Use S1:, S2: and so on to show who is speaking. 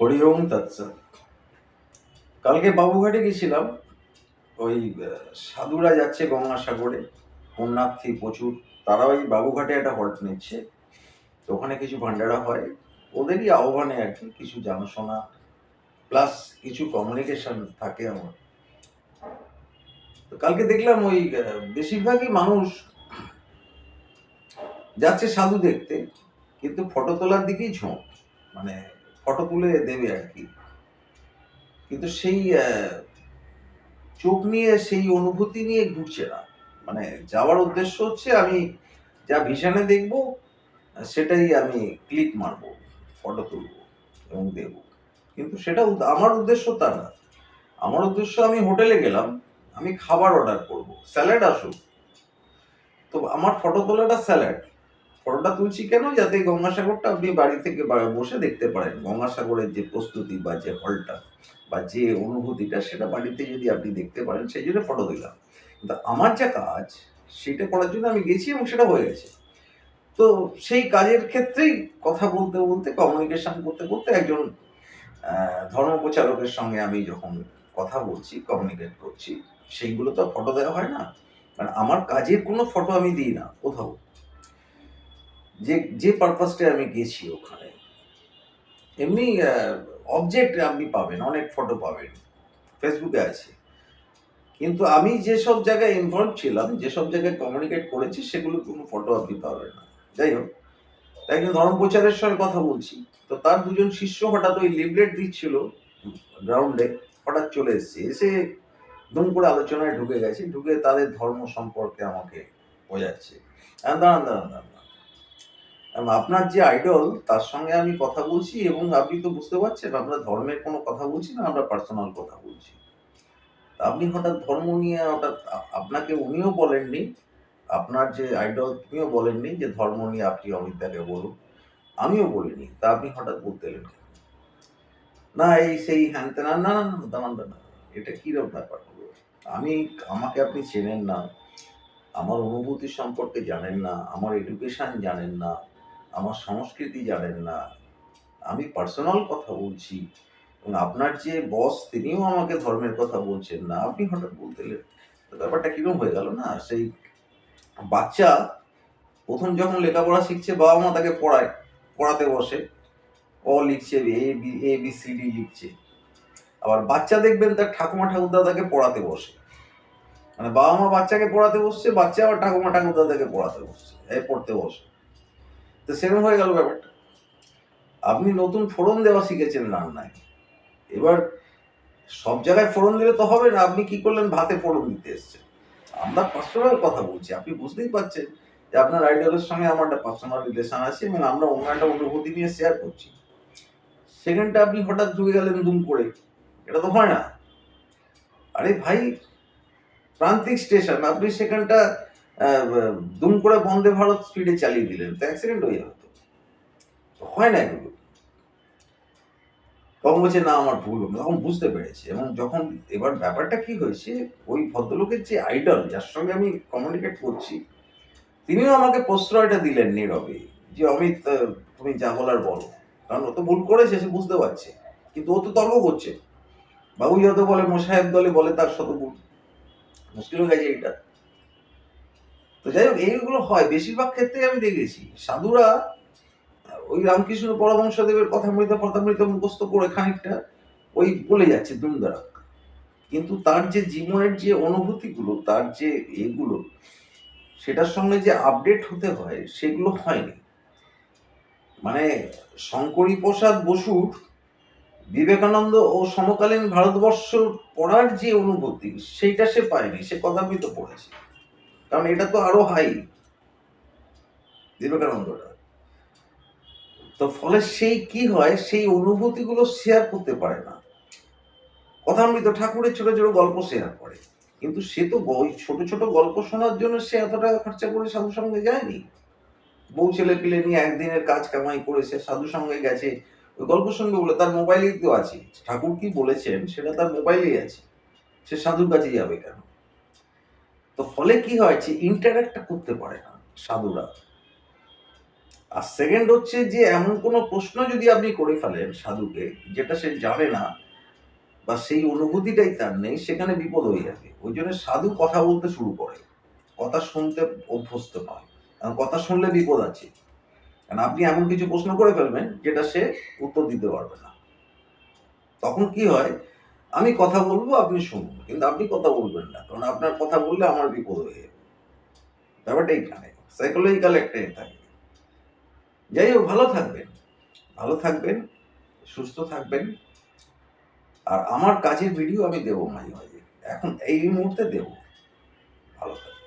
S1: হরি ওম কালকে বাবুঘাটে গেছিলাম, ওই সাধুরা যাচ্ছে গঙ্গাসাগরে পুণ্যার্থী প্রচুর তারা ওই বাবুঘাটে একটা হল্ট নিচ্ছে, তো ওখানে কিছু ভান্ডারা হয়, ওদেরই আহ্বানে আর কি, কিছু জানাশোনা, প্লাস কিছু কমিউনিকেশন থাকে আমার। তো কালকে দেখলাম ওই বেশিরভাগই মানুষ যাচ্ছে সাধু দেখতে, কিন্তু ফটো তোলার দিকেই ঝোঁক মানে ফটো তুলে দেবে আর কি। কিন্তু সেই চোখ নিয়ে, সেই অনুভূতি নিয়ে ঘুরছে না। মানে যাওয়ার উদ্দেশ্য হচ্ছে আমি যা ভিশনে দেখব, সেটাই আমি ক্লিক মারব, ফটো তুলব এবং দেব। কিন্তু সেটা আমার উদ্দেশ্য তা না। আমার উদ্দেশ্য আমি হোটেলে গেলাম, আমি খাবার অর্ডার করব। স্যালাড আসুক। তো আমার ফটো তোলাটা স্যালাড। ফটোটা তুলছি কেন? যাতে গঙ্গাসাগরটা আপনি বাড়ি থেকে বসে দেখতে পারেন। গঙ্গাসাগরের যে প্রস্তুতি বা যে হলটা বা যে অনুভূতিটা সেটা বাড়িতে যদি আপনি দেখতে পারেন, সেই জন্য ফটো দিলাম। কিন্তু আমার যা কাজ, সেটা করার জন্য আমি গেছি এবং সেটা হয়ে গেছে। তো সেই কাজের ক্ষেত্রেই কথা বলতে বলতে কমিউনিকেশন করতে করতে একজন ধর্মপ্রচারকের সঙ্গে আমি যখন কথা বলছি কমিউনিকেট করছি, সেইগুলো তো ফটো দেওয়া হয় না। কারণ আমার কাজের কোনো ফটো আমি দিই না কোথাও। যে যে পারপাসটা আমি গেছি ওখানে, এমনি অবজেক্ট আপনি পাবেন, অনেক ফটো পাবেন ফেসবুকে আছে। কিন্তু আমি যেসব জায়গায় ইনভলভ ছিলাম, যেসব জায়গায় কমিউনিকেট করেছি, সেগুলো কোনো ফটো আপনি পাবেন না। যাই হোক তাই একজন ধর্ম প্রচারের সঙ্গে কথা বলছি, তো তার দুজন শিষ্য হঠাৎ ওই লিভলেট দিচ্ছিল গ্রাউন্ডে হঠাৎ চলে এসেছে। এসে দুম করে আলোচনায় ঢুকে গেছে, ঢুকে তাদের ধর্ম সম্পর্কে আমাকে বোঝাচ্ছে। দাঁড়ান দাঁড়ান দাঁড়ান। এবং আপনার যে আইডল তার সঙ্গে আমি কথা বলছি এবং আপনি তো বুঝতে পারছেন, আমরা ধর্মের কোনো কথা বলছি না, আমরা পার্সোনাল কথা বলছি। আপনি হঠাৎ ধর্ম নিয়ে হঠাৎ আপনাকে উনিও বলেননি, আপনার যে আইডল তিনিও বলেননি যে ধর্ম নিয়ে আপনি অমিতাকে বলুন, আমিও বলিনি, তা আপনি হঠাৎ বলতে এলেন না, এই সেই হ্যান না না না দাঁড়ান এটা কীরকম ব্যাপার হলো আমি, আমাকে আপনি চেনেন না, আমার অনুভূতি সম্পর্কে জানেন না, আমার এডুকেশন জানেন না আমার সংস্কৃতি জানেন না। আমি পার্সোনাল কথা বলছি। এবং আপনার যে বস তিনিও আমাকে ধর্মের কথা বলছেন না। আপনি হঠাৎ বলতে। ব্যাপারটা কীরকম হয়ে গেল না? সেই বাচ্চা প্রথম যখন লেখাপড়া শিখছে, বাবা মা তাকে পড়ায়, পড়াতে বসে। অ লিখছে A B A B C D লিখছে। আবার বাচ্চা দেখবেন তার ঠাকুমা ঠাকুরদা তাকে পড়াতে বসে। মানে বাবা মা বাচ্চাকে পড়াতে বসছে, বাচ্চা আবার ঠাকুমা ঠাকুরদা তাকে পড়াতে বসছে এই পড়তে বসে। তো সেরকম হয়ে গেল ব্যাপারটা। আপনি নতুন ফোড়ন দেওয়া শিখেছেন রান্নায়। এবার সব জায়গায় ফোড়ন দিলে তো হবে না, আপনি কি করলেন? ভাতে ফোড়ন দিতে এসছেন। আমরা পার্সোনাল কথা বলছি, আপনি বুঝতেই পারছেন যে আপনার আইডলের সঙ্গে আমার একটা পার্সোনাল রিলেশন আছে এবং আমরা অন্য একটা অনুভূতি নিয়ে শেয়ার করছি। সেখানটা আপনি হঠাৎ ঢুকে গেলেন দুম করে, এটা তো হয় না। আরে ভাই, প্রান্তিক স্টেশন আপনি সেখানটা দুম করে বন্দে ভারত স্পিডে চালিয়ে দিলেন। তো অ্যাক্সিডেন্ট হয়ে যাবে তো। হয় না এগুলো। তখন বলছে, না, আমার ভুল। তখন বুঝতে পেরেছি এবং যখন এবার ব্যাপারটা কি হয়েছে, ওই ভদ্রলোকের যে আইডল যার সঙ্গে আমি কমিউনিকেট করছি, তিনিও আমাকে প্রশ্রয়টা দিলেন নীরবে, যে, অমিত তুমি যা বলার বলো। কারণ ও তো ভুল করেছে, সে বুঝতে পারছে। কিন্তু ও তো তর্ক করছে। বাবু যত বলে মোসাহেব দলে বলে, তার শত ভুল মুশকিল হয়ে গেছে এটা তো যাই হোক, এইগুলো হয়। বেশিরভাগ ক্ষেত্রে আমি দেখেছি। সাধুরা ওই রামকৃষ্ণ পরমহংসদেবের কথা মৃত কথামৃত মুখস্থ করে খানিকটা ওই বলে যাচ্ছে দুমদারা। কিন্তু তার যে জীবনের যে অনুভূতিগুলো, তার যে এগুলো, সেটার সঙ্গে যে আপডেট হতে হয়, সেগুলো হয়নি। মানে শঙ্করী প্রসাদ বসুর বিবেকানন্দ ও সমকালীন ভারতবর্ষ পড়ার যে অনুভূতি, সেইটা সে পায়নি। সে কথামৃত পড়েছে। কারণ এটা তো আরও হাই বিবেকানন্দটা তো ফলে সেই কি হয়, সেই অনুভূতিগুলো শেয়ার করতে পারে না। কথামৃত ঠাকুরের ছোট ছোট গল্প শেয়ার করে। কিন্তু সে তো ওই ছোট ছোট গল্প শোনার জন্য সে এত টাকা খরচা করে সাধু সঙ্গে যায়নি। বউ ছেলে পিলে নিয়ে একদিনের কাজ কামাই করে সে সাধু সঙ্গে গেছে। ওই গল্প শুনবে বলে তার মোবাইলেই তো আছে। ঠাকুর কি বলেছেন, সেটা তার মোবাইলেই আছে। সে সাধুর কাছে যাবে কেন? তো ফলে কি হয়েছে ইন্টারাক্টটা করতে পারে না সাধুরা। আর সেকেন্ড হচ্ছে যে এমন কোনো প্রশ্ন যদি আপনি করে ফেলেন সাধুকে, যেটা সে জানে না বা সেই অনুভূতিটাই তার নেই, সেখানে বিপদ হয়ে যাবে। ওই জন্য সাধু কথা বলতে শুরু করে। কথা শুনতে অভ্যস্ত নয়। কারণ কথা শুনলে বিপদ আছে। কারণ আপনি এমন কিছু প্রশ্ন করে ফেলবেন, যেটা সে উত্তর দিতে পারবে না। তখন কি হয় আমি কথা বলব, আপনি শুনুন কিন্তু আপনি কথা বলবেন না, কারণ আপনার কথা বললে আমার বিপদ হয়ে যাবে। ব্যাপারটা এইখানে সাইকোলজিক্যাল একটা এ থাকে। যাই হোক, ভালো থাকবেন ভালো থাকবেন, সুস্থ থাকবেন। আর আমার কাজের ভিডিও আমি দেবো মাঝে মাঝে। এখন এই মুহূর্তে দেবো। ভালো থাকবেন।